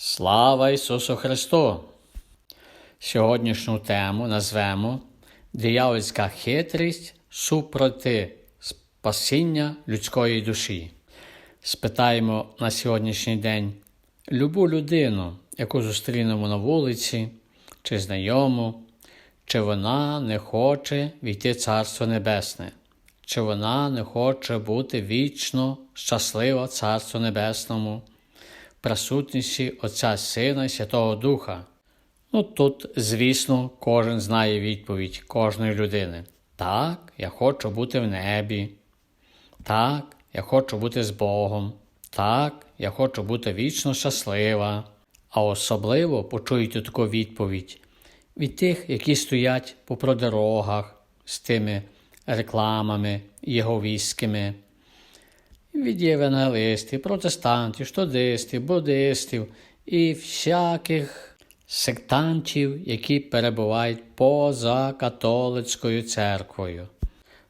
Слава Ісусу Христу! Сьогоднішню тему назвемо Диявольська хитрість супроти спасіння людської душі. Спитаємо на сьогоднішній день любу людину, яку зустрінемо на вулиці, чи знайому, чи вона не хоче війти Царство Небесне, чи вона не хоче бути вічно щаслива в Царству Небесному присутності Отця Сина і Святого Духа. Ну тут, звісно, кожен знає відповідь кожної людини. Так, я хочу бути в небі. Так, я хочу бути з Богом. Так, я хочу бути вічно щаслива. А особливо почуєте таку відповідь від тих, які стоять по дорогах з тими рекламами єговістськими від євангелистів, протестантів, штодистів, буддистів і всяких сектантів, які перебувають поза католицькою церквою.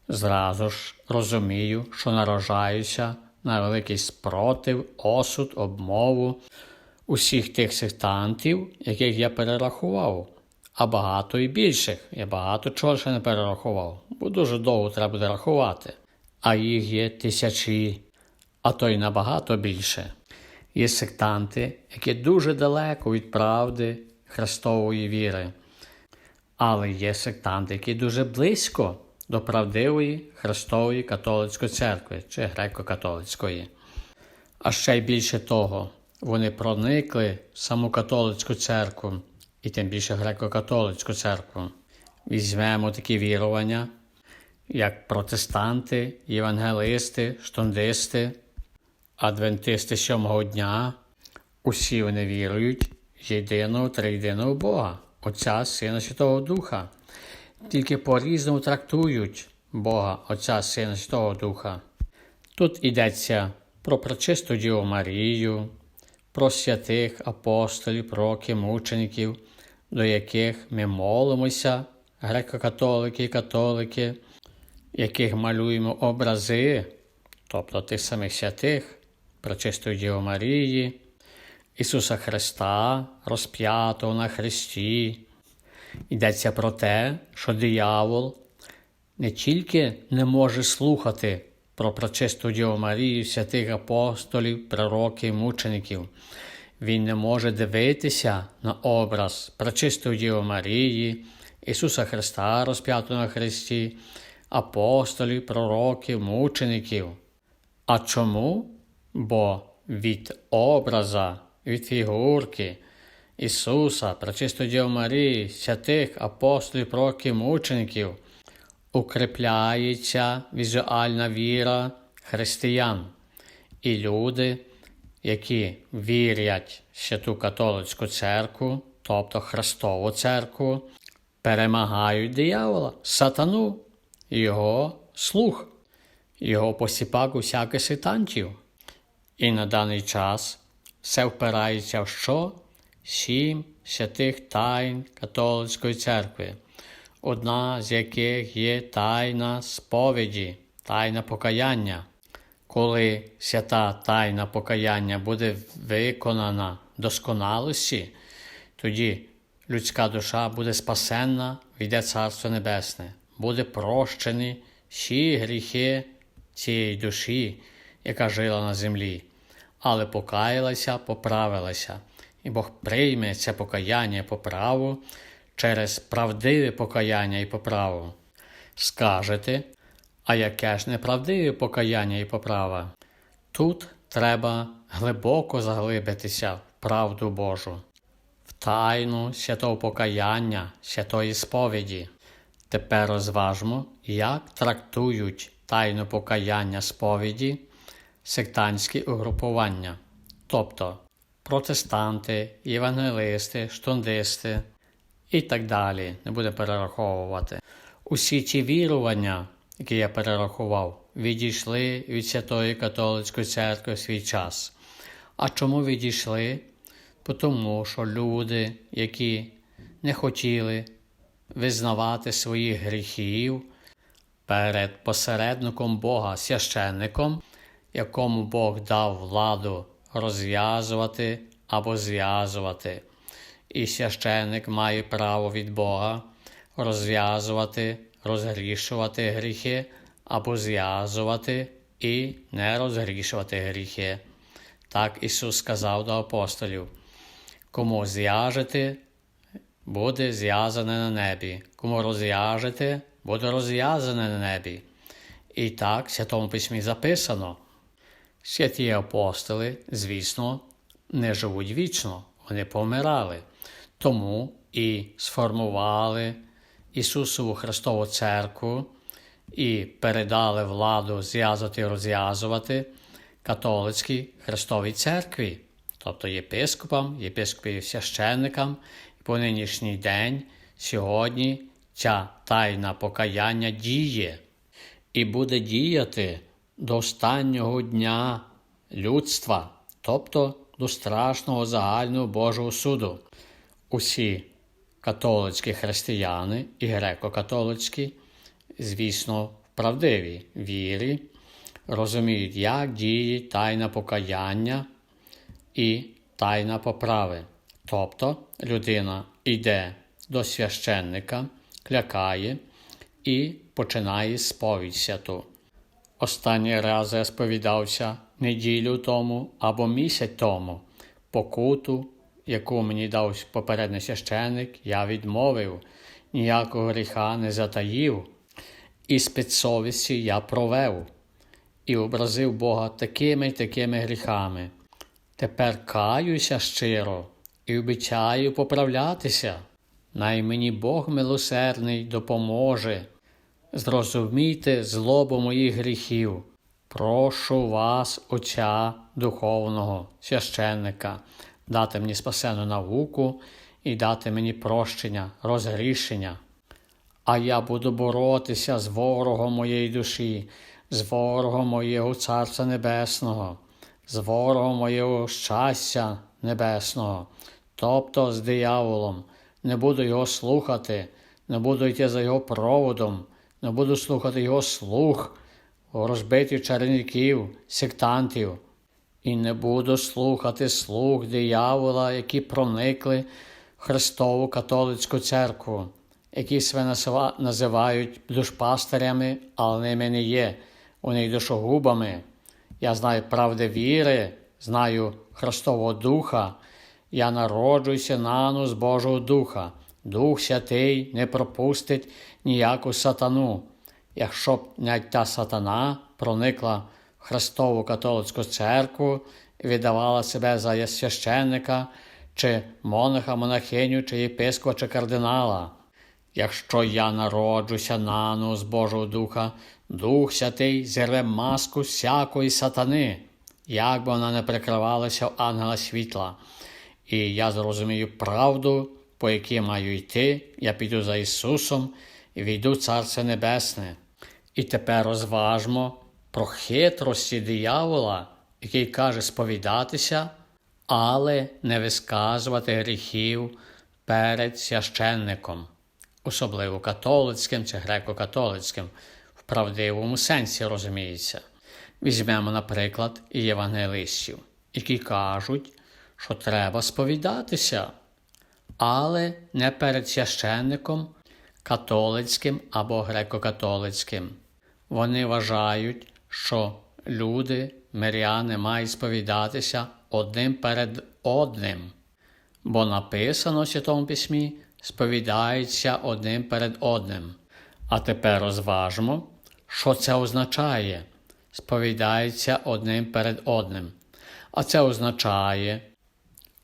Зразу ж розумію, що наражаюся на великий спротив, осуд, обмову усіх тих сектантів, яких я перерахував, а багато і більших. Я багато чого ще не перерахував, бо дуже довго треба буде рахувати. А їх є тисячі а то й набагато більше. Є сектанти, які дуже далеко від правди Христової віри, але є сектанти, які дуже близько до правдивої Христової католицької церкви чи греко-католицької. А ще й більше того, вони проникли в саму католицьку церкву і тим більше греко-католицьку церкву. Візьмемо такі вірування, як протестанти, євангелисти, штундисти. Адвентисти сьомого дня усі вони вірують в єдиного трийдиного Бога, Отця Сина Святого Духа, тільки по-різному трактують Бога, Отця Сина Святого Духа. Тут йдеться про прочисту Діву Марію, про святих апостолів, пророків, мучеників, до яких ми молимося, греко-католики і католики, яких малюємо образи, тобто тих самих святих. Пречистої Діво Марії, Ісуса Христа, розп'ятого на Христі. Йдеться про те, що диявол не тільки не може слухати про пречисту Діву Марію, святих апостолів, пророків, мучеників. Він не може дивитися на образ пречистої Діви Марії, Ісуса Христа, розп'ятого на Христі, апостолів, пророків, мучеників. А чому? Бо від образа, від фігурки Ісуса, Пречистої Діви Марії, святих апостолів, пророків, мучеників укріпляється візуальна віра християн і люди, які вірять в святу католицьку церкву, тобто Христову церкву, перемагають диявола, сатану, його слух, його посіпак усяких сетантів. І на даний час все впирається в що? Сім святих тайн католицької церкви, одна з яких є тайна сповіді, тайна покаяння. Коли свята тайна покаяння буде виконана досконалості, тоді людська душа буде спасенна, війде Царство Небесне, буде прощені всі гріхи цієї душі, яка жила на землі але покаялася, поправилася, і Бог прийме це покаяння і поправу через правдиве покаяння і поправу. Скажете, а яке ж неправдиве покаяння і поправа? Тут треба глибоко заглибитися в правду Божу, в тайну святого покаяння, святої сповіді. Тепер розважмо, як трактують тайну покаяння сповіді сектантські угрупування, тобто протестанти, євангелисти, штундисти і так далі, не буде перераховувати. Усі ці вірування, які я перерахував, відійшли від Святої Католицької церкви в свій час. А чому відійшли? Тому що люди, які не хотіли визнавати своїх гріхів перед посередником Бога священником, якому Бог дав владу розв'язувати або зв'язувати. І священник має право від Бога розв'язувати, розгрішувати гріхи або зв'язувати і не розгрішувати гріхи. Так Ісус сказав до апостолів: кому зв'яжете, буде зв'язане на небі, кому розв'яжете, буде розв'язане на небі. І так в Святому Письмі записано. Святі апостоли, звісно, не живуть вічно, вони помирали. Тому і сформували Ісусову Христову Церкву і передали владу зв'язати і розв'язувати католицькій Христовій Церкві, тобто єпископам, єпископів священникам. І по нинішній день, сьогодні, ця тайна покаяння діє і буде діяти до останнього дня людства, тобто до страшного загального Божого суду. Усі католицькі християни і греко-католицькі, звісно, в правдивій вірі, розуміють, як діє тайна покаяння і тайна поправи. Тобто людина йде до священника, клякає і починає сповідь святу. Останній раз я сповідався неділю тому або місяць тому покуту, яку мені дав попередній священник, я відмовив, ніякого гріха не затаїв, і з підсовісті я провев і образив Бога такими й такими гріхами. Тепер каюся щиро і обіцяю поправлятися. Най мені Бог милосердний допоможе. Зрозумійте злобу моїх гріхів. Прошу вас, Отця Духовного, священника, дати мені спасену науку і дати мені прощення, розгрішення. А я буду боротися з ворогом моєї душі, з ворогом моєго Царства Небесного, з ворогом моєго щастя Небесного, тобто з дияволом. Не буду його слухати, не буду йти за його проводом, не буду слухати його слух, розбитих чарівників, сектантів, і не буду слухати слух диявола, які проникли в Христову католицьку церкву, які себе називають душпастирями, але ними не є, вони душогубами. Я знаю правди віри, знаю Христового Духа. Я народжуюся нану з Божого Духа. Дух Святий не пропустить ніяку сатану. Якщо б навіть та сатана проникла в Христову католицьку церкву і віддавала себе за священника, чи монаха, монахиню, чи єпископа, чи кардинала. Якщо я народжуся нану з Божого Духа, Дух Святий зірве маску всякої сатани, як би вона не прикривалася в ангела світла. І я зрозумію правду, по якій маю йти, я піду за Ісусом і війду в Царство Небесне. І тепер розважмо про хитрості диявола, який каже сповідатися, але не висказувати гріхів перед священником, особливо католицьким чи греко-католицьким, в правдивому сенсі розуміється. Візьмемо, наприклад, і євангелистів, які кажуть, що треба сповідатися, але не перед священником католицьким або греко-католицьким. Вони вважають, що люди, миряни, мають сповідатися одним перед одним, бо написано в Святому Письмі сповідаються одним перед одним. А тепер розважмо, що це означає сповідається одним перед одним. А це означає,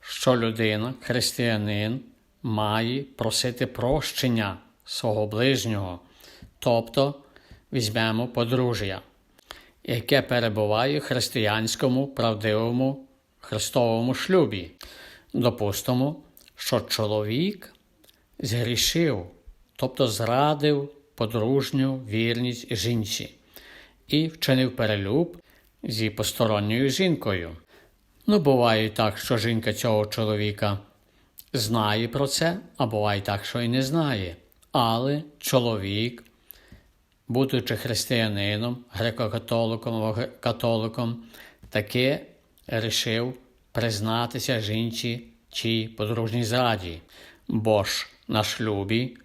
що людина, християнин, має просити прощення свого ближнього, тобто візьмемо подружжя, яке перебуває в християнському правдивому Христовому шлюбі. Допустимо, що чоловік згрішив, тобто зрадив подружню вірність жінці і вчинив перелюб зі посторонньою жінкою. Ну, буває так, що жінка цього чоловіка знає про це, а буває так, що і не знає. Але чоловік, будучи християнином, греко-католиком католиком, таки рішив признатися жінці чи подружній зраді, бо ж на шлюбі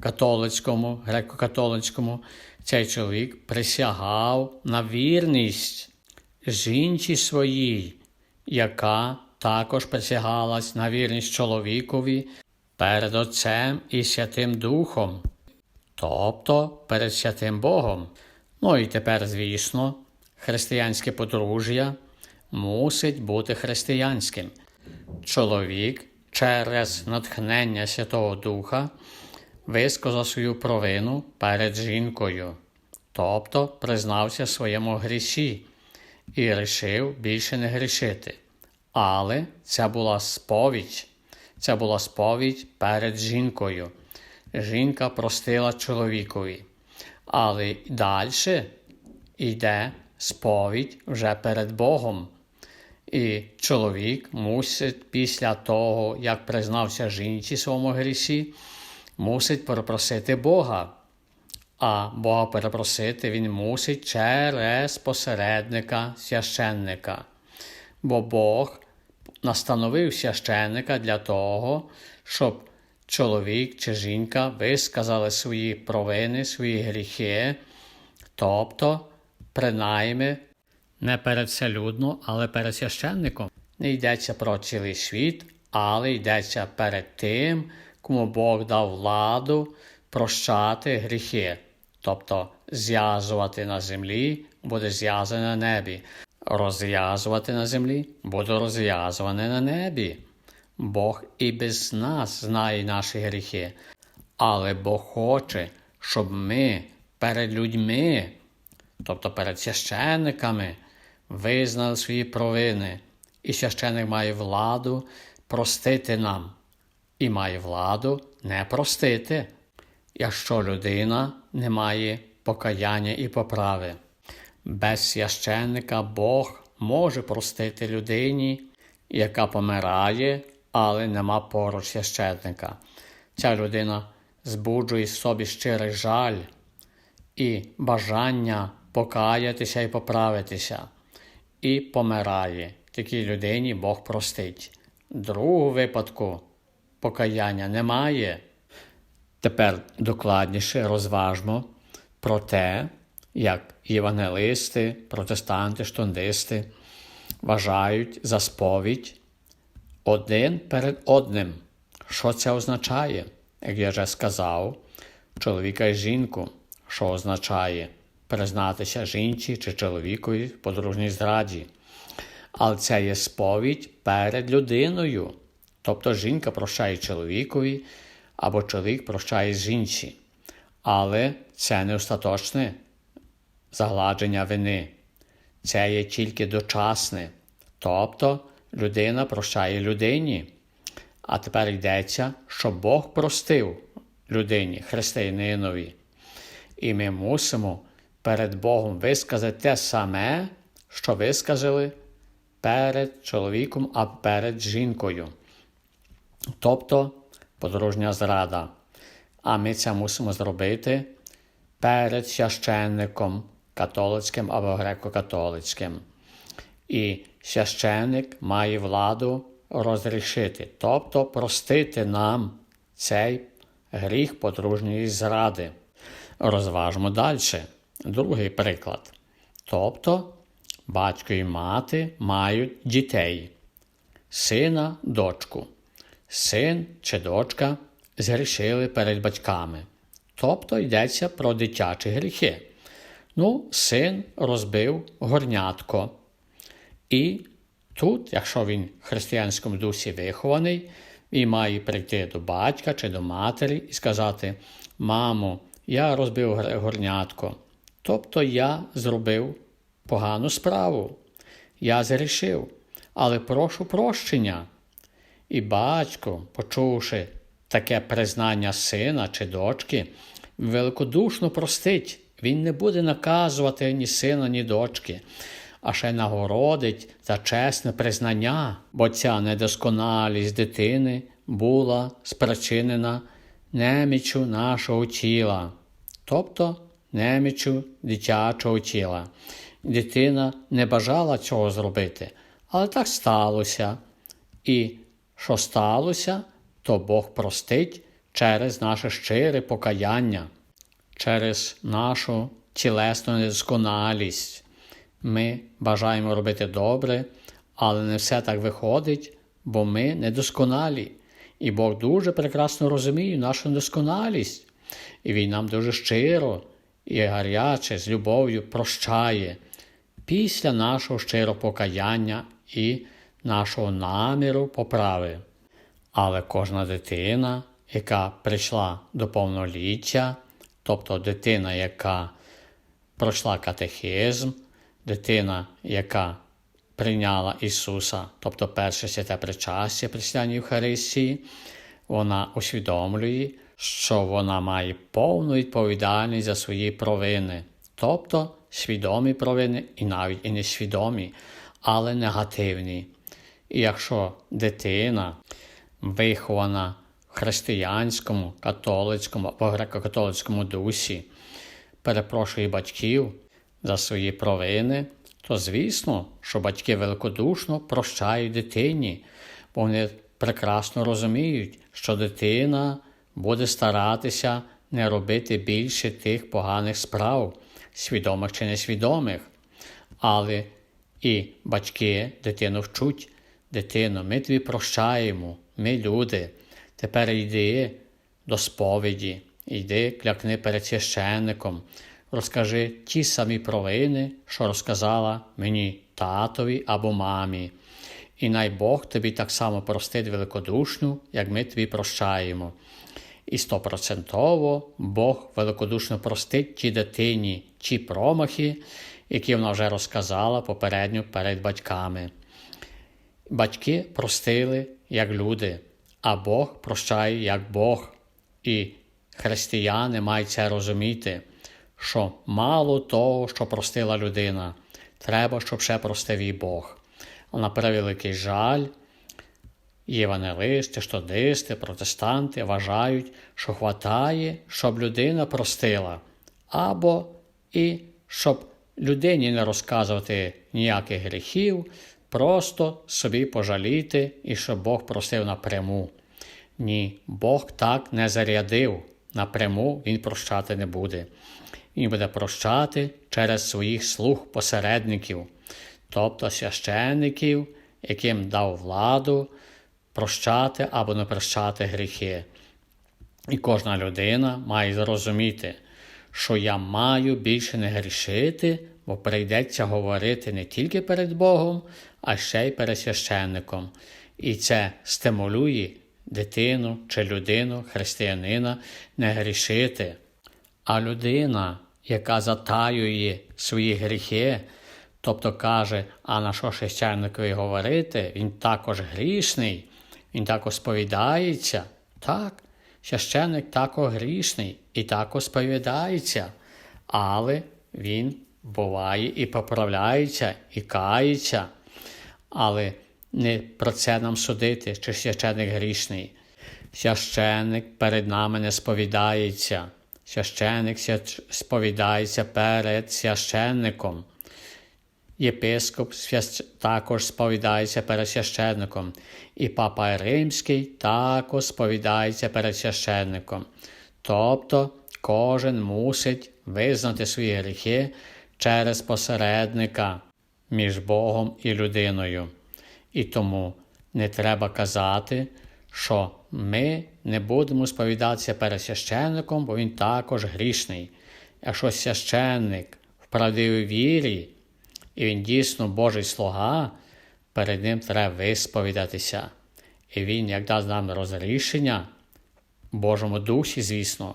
католицькому, греко-католицькому, цей чоловік присягав на вірність жінці своїй, яка також присягалась на вірність чоловікові перед Отцем і Святим Духом, тобто перед Святим Богом. Ну і тепер, звісно, християнське подружжя мусить бути християнським. Чоловік через натхнення Святого Духа висказав свою провину перед жінкою, тобто признався своєму гріші і рішив більше не грішити. Але це була сповідь, це була сповідь перед жінкою. Жінка простила чоловікові. Але далі йде сповідь вже перед Богом. І чоловік мусить після того, як признався жінці своєму гріші, мусить перепросити Бога. А Бога перепросити він мусить через посередника священника. Бо Бог настановив священника для того, щоб чоловік чи жінка висказали свої провини, свої гріхи, тобто, принаймні, не перед селюдно, але перед священником. Не йдеться про цілий світ, але йдеться перед тим, кому Бог дав владу прощати гріхи, тобто зв'язувати на землі буде зв'язане на небі, розв'язувати на землі буде розв'язане на небі. Бог і без нас знає наші гріхи, але Бог хоче, щоб ми перед людьми, тобто перед священниками, визнали свої провини, і священник має владу простити нам, і має владу не простити, якщо людина не має покаяння і поправи. Без священника Бог може простити людині, яка помирає, але нема поруч священника. Ця людина збуджує собі щирий жаль і бажання покаятися і поправитися, і помирає. Такій людині Бог простить. Другого випадку покаяння немає. Тепер докладніше розважмо про те, як євангелисти, протестанти, штундисти вважають за сповідь один перед одним. Що це означає? Як я вже сказав, чоловіка і жінку, що означає признатися жінці чи чоловікові в подружній зраді. Але це є сповідь перед людиною. Тобто жінка прощає чоловікові або чоловік прощає жінці. Але це не остаточне загладження вини. Це є тільки дочасне. Тобто людина прощає людині. А тепер йдеться, що Бог простив людині, християнинові. І ми мусимо перед Богом висказати те саме, що висказали перед чоловіком, а перед жінкою. Тобто подружня зрада. А ми це мусимо зробити перед священником католицьким або греко-католицьким. І священник має владу розрішити, тобто простити нам цей гріх подружньої зради. Розважмо далі. Другий приклад. Тобто батько і мати мають дітей, сина, дочку. Син чи дочка згрішили перед батьками. Тобто йдеться про дитячі гріхи. Ну, син розбив горнятко. І тут, якщо він в християнському дусі вихований, він має прийти до батька чи до матері і сказати: Мамо, я розбив горнятко. Тобто я зробив погану справу. Я зрішив, але прошу прощення. І батько, почувши таке признання сина чи дочки, великодушно простить. Він не буде наказувати ні сина, ні дочки, а ще нагородить за чесне признання, бо ця недосконалість дитини була спричинена немічу нашого тіла, тобто немічу дитячого тіла. Дитина не бажала цього зробити, Але так сталося. І що сталося, то Бог простить через наше щире покаяння, через нашу тілесну недосконалість. Ми бажаємо робити добре, але не все так виходить, бо ми недосконалі. І Бог дуже прекрасно розуміє нашу недосконалість. І Він нам дуже щиро і гаряче, з любов'ю прощає після нашого щирого покаяння і нашого наміру поправи. Але кожна дитина, яка прийшла до повноліття, тобто дитина, яка пройшла катехизм, дитина, яка прийняла Ісуса, тобто перше святе причастя присвяння Євхаристії, вона усвідомлює, що вона має повну відповідальність за свої провини, тобто свідомі провини і навіть і несвідомі, але негативні. І якщо дитина вихована в християнському, католицькому або греко-католицькому дусі, перепрошує батьків за свої провини, то звісно, що батьки великодушно прощають дитині, бо вони прекрасно розуміють, що дитина буде старатися не робити більше тих поганих справ, свідомих чи несвідомих. Але і батьки дитину вчуть, дитино, ми тобі прощаємо, ми люди. Тепер йди до сповіді, йди, клякни перед священником, розкажи ті самі провини, що розказала мені татові або мамі. І най Бог тобі так само простить великодушну, як ми тобі прощаємо. І стопроцентово Бог великодушно простить тій дитині ті промахи, які вона вже розказала попередньо перед батьками. Батьки простили як люди, а Бог прощає як Бог. І християни мають це розуміти, що мало того, що простила людина, треба, щоб ще простив і Бог. На превеликий жаль, євангелисти, штодисти, протестанти вважають, що хватає, щоб людина простила, або і щоб людині не розказувати ніяких гріхів, просто собі пожаліти і щоб Бог простив напряму. Ні, Бог так не зарядив. Напряму Він прощати не буде. Він буде прощати через своїх слуг посередників, тобто священників, яким дав владу прощати або не прощати гріхи. І кожна людина має зрозуміти, що я маю більше не грішити, бо прийдеться говорити не тільки перед Богом, а ще й перед священником. І це стимулює дитину чи людину, християнина не грішити. А людина, яка затаює свої гріхи, тобто каже, а на що священникові говорити, він також грішний, він також сповідається. Так, священник також грішний і також сповідається, але він буває і поправляється, і кається. Але не про це нам судити, чи священник грішний. Священник перед нами не сповідається. Священник сповідається перед священником. Єпископ також сповідається перед священником, і папа Римський також сповідається перед священником. Тобто кожен мусить визнати свої гріхи через посередника між Богом і людиною. І тому не треба казати, що ми не будемо сповідатися перед священником, бо він також грішний. Якщо священник в правдивій вірі, і він дійсно Божий слуга, перед ним треба висповідатися. І він, як дасть нам розрішення в Божому дусі, звісно,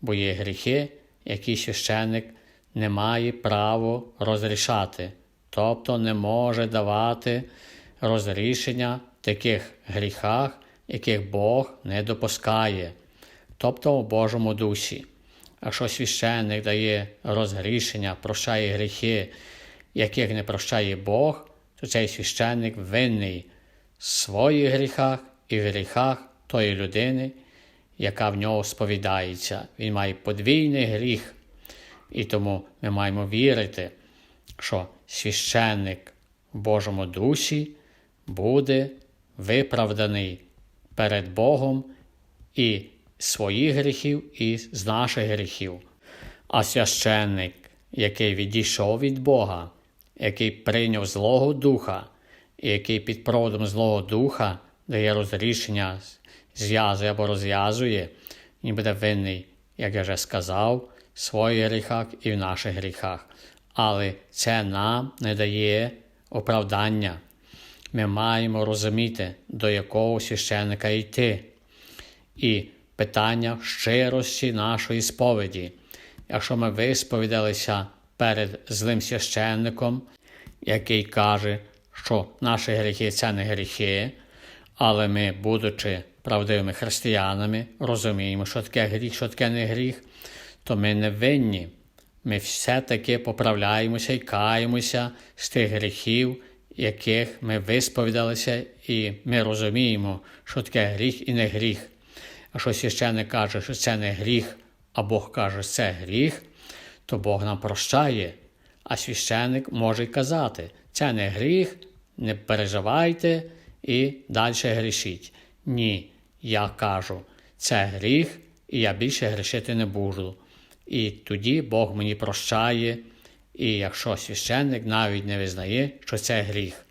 бо є гріхи, які священник не має права розрішати, тобто не може давати розрішення таких гріхах, яких Бог не допускає, тобто у Божому дусі. Якщо священник дає розгрішення, прощає гріхи, яких не прощає Бог, то цей священник винний в своїх гріхах і в гріхах тої людини, яка в нього сповідається. Він має подвійний гріх. І тому ми маємо вірити, що священник в Божому дусі буде виправданий перед Богом і своїх гріхів, і з наших гріхів. А священник, який відійшов від Бога, який прийняв Злого Духа, і який під проводом Злого Духа дає розрішення, зв'язує або розв'язує, він буде винний, як я вже сказав, в своїх гріхах і в наших гріхах. Але це нам не дає оправдання. Ми маємо розуміти, до якого священника йти. І питання щирості нашої сповіді. Якщо ми висповідалися перед злим священником, який каже, що наші гріхи це не гріхи, але ми, будучи правдивими християнами, розуміємо, що таке гріх, що таке не гріх, то ми не винні. Ми все-таки поправляємося і каємося з тих гріхів, яких ми висповідалися, і ми розуміємо, що таке гріх і не гріх. А що священник каже, що це не гріх, а Бог каже, що це гріх, то Бог нам прощає. А священник може казати, це не гріх, не переживайте і далі грішіть. Ні, я кажу, це гріх, і я більше грішити не буду. І тоді Бог мені прощає, і якщо священник навіть не визнає, що це гріх.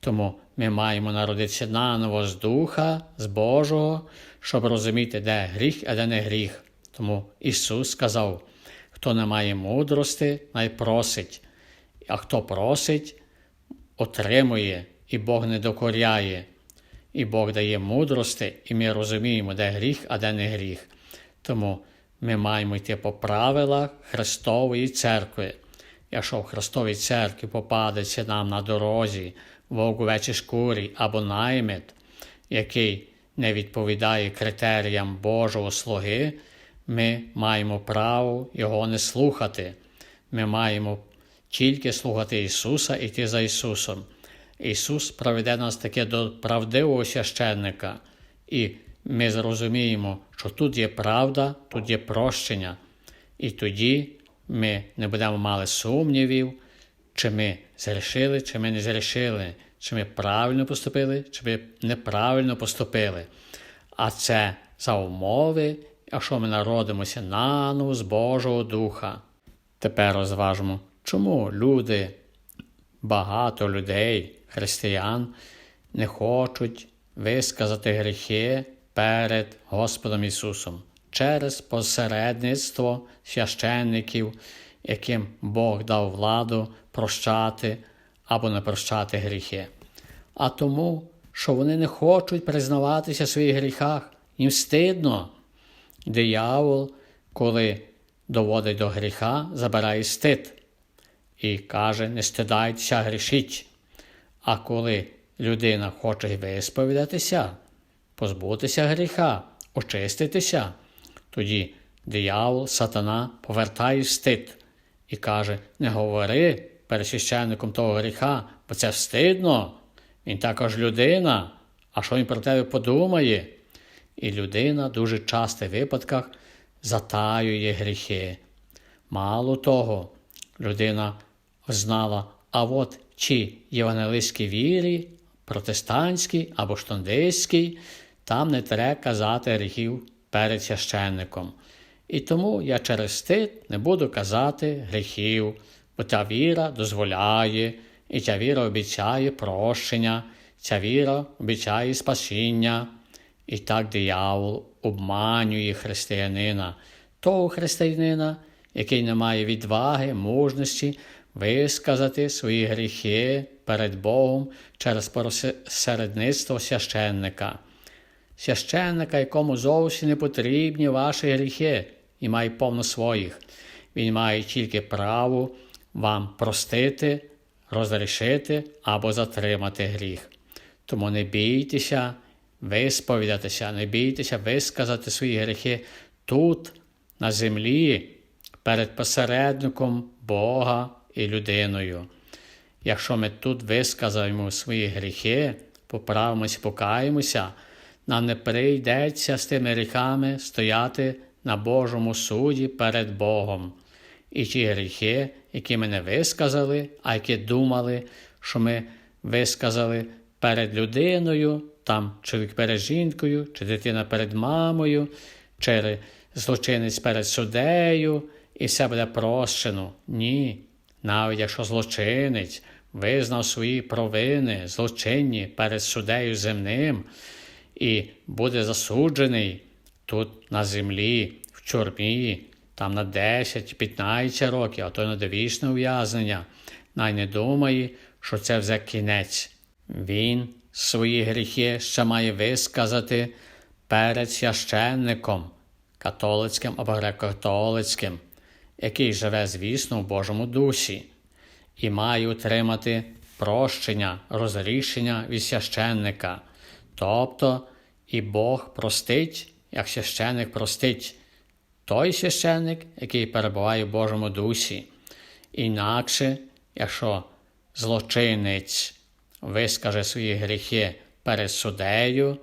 Тому ми маємо народитися наново з Духа, з Божого, щоб розуміти, де гріх, а де не гріх. Тому Ісус сказав: хто не має мудрости, най просить, а хто просить, отримує, і Бог не докоряє, і Бог дає мудрости, і ми розуміємо, де гріх, а де не гріх. Тому ми маємо йти по правилах Христової церкви. Якщо в Христовій церкві попадеться нам на дорозі в овечій шкурі або наймит, який не відповідає критеріям Божого слуги, ми маємо право його не слухати. Ми маємо тільки слухати Ісуса і йти за Ісусом. Ісус проведе нас таке до правдивого священника, і ми зрозуміємо, що тут є правда, тут є прощення. І тоді ми не будемо мали сумнівів, чи ми зрішили, чи ми не зрішили, чи ми правильно поступили, чи ми неправильно поступили. А це за умови, якщо ми народимося наново з Божого Духа. Тепер розважимо, чому люди, багато людей, християн, не хочуть висказати гріхи перед Господом Ісусом через посередництво священників, яким Бог дав владу прощати або не прощати гріхи, а тому, що вони не хочуть признаватися в своїх гріхах, їм стидно. Диявол, коли доводить до гріха, забирає стид і каже: не стидайтеся, грішіть. А коли людина хоче висповідатися, позбутися гріха, очиститися, тоді диявол, сатана повертає стид і каже: не говори перед священником того гріха, бо це встидно. Він також людина. А що він про тебе подумає? І людина дуже часто в випадках затаює гріхи. Мало того, людина знала, а от чи євангелистській вірі, протестантській або штондистській, там не треба казати гріхів перед священником. І тому я через стид не буду казати гріхів, бо ця віра дозволяє, і ця віра обіцяє прощення, ця віра обіцяє спасіння. І так диявол обманює християнина, того християнина, який не має відваги, мужності висказати свої гріхи перед Богом через посередництво священника. Священника, якому зовсім не потрібні ваші гріхи, і має повно своїх. Він має тільки право вам простити, розрішити або затримати гріх. Тому не бійтеся висповідатися, не бійтеся висказати свої гріхи тут, на землі, перед посередником Бога і людиною. Якщо ми тут висказуємо свої гріхи, поправимося, покаємося, нам не прийдеться з тими гріхами стояти на Божому суді перед Богом. І ті гріхи, які ми не висказали, а які думали, що ми висказали перед людиною, там чоловік перед жінкою, чи дитина перед мамою, чи злочинець перед суддею, і все буде прощено. Ні. Навіть якщо злочинець визнав свої провини, злочинні перед суддею земним і буде засуджений тут на землі, в тюрмі, там на 10-15 років, а то й на довічне ув'язнення, най не думає, що це вже кінець. Він свої гріхи ще має висказати перед священником, католицьким або греко-католицьким, який живе, звісно, в Божому дусі, і має отримати прощення, розрішення від священника. Тобто і Бог простить, як священник простить. Той священник, який перебуває в Божому дусі. Інакше, якщо злочинець вискаже свої гріхи перед суддею,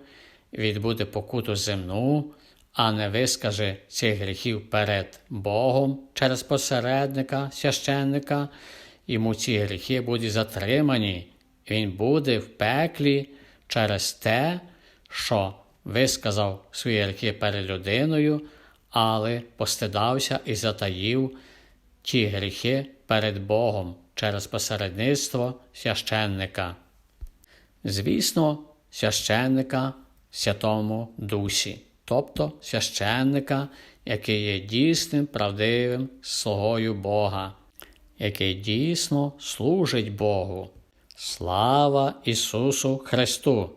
відбуде покуту земну, а не вискаже цих гріхів перед Богом через посередника, священника, йому ці гріхи будуть затримані, він буде в пеклі через те, що висказав свої гріхи перед людиною, але постидався і затаїв ті гріхи перед Богом через посередництво священника. Звісно, священника в Святому Дусі, тобто священника, який є дійсним, правдивим слугою Бога, який дійсно служить Богу. Слава Ісусу Христу!